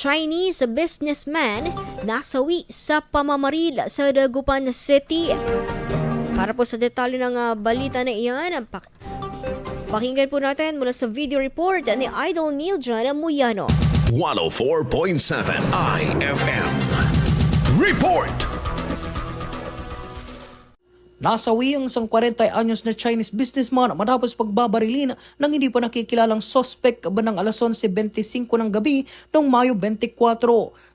Chinese businessman nasawi sa pamamaril sa Dagupan City. Para po sa detalye ng ah, balita na iyan, pak- pakinggan po natin mula sa video report ni Idol Neil John Muyano. 104.7 IFM. Report! Nasawi ang isang 40 anyos na Chinese businessman matapos pagbabarilin ng hindi pa nakikilalang sospek banang alas 11.25 ng gabi noong Mayo 24.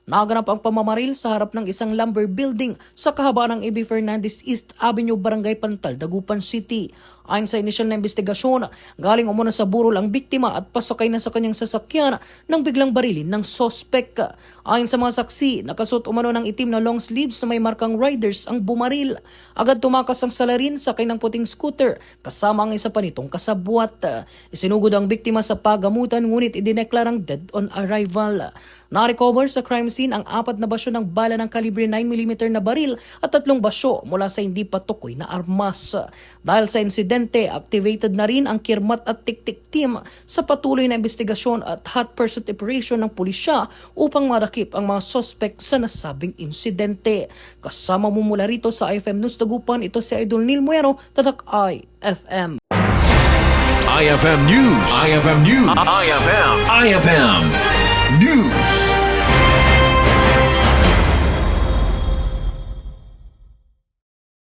Naganap ang pamamaril sa harap ng isang lumber building sa kahabaan ng A.B. Fernandez East Avenue, Barangay Pantal, Dagupan City. Ayon sa inisyal na investigasyon, galing umuna sa burol ang biktima at pasakay na sa kanyang sasakyan nang biglang barilin ng sospek. Ayon sa mga saksi, nakasuot umano ng itim na long sleeves na may markang riders ang bumaril. Agad tumakas ang salarin sa kanyang puting scooter kasama ang isa pa nitong kasabwat. Isinugod ang biktima sa pagamutan ngunit idineklarang dead on arrival. Na-recover sa crime scene ang apat na basyo ng bala ng kalibre 9mm na baril at tatlong basyo mula sa hindi pa tukoy na armas. Dahil sa insidente, activated na rin ang kirmat at tiktik team sa patuloy na investigasyon at hot pursuit operation ng pulisya upang madakip ang mga suspect sa nasabing insidente. Kasama mo mula rito sa IFM News Dagupan, ito si Idol Neil Muero, Tatak IFM. IFM News. IFM News. IFM. IFM News.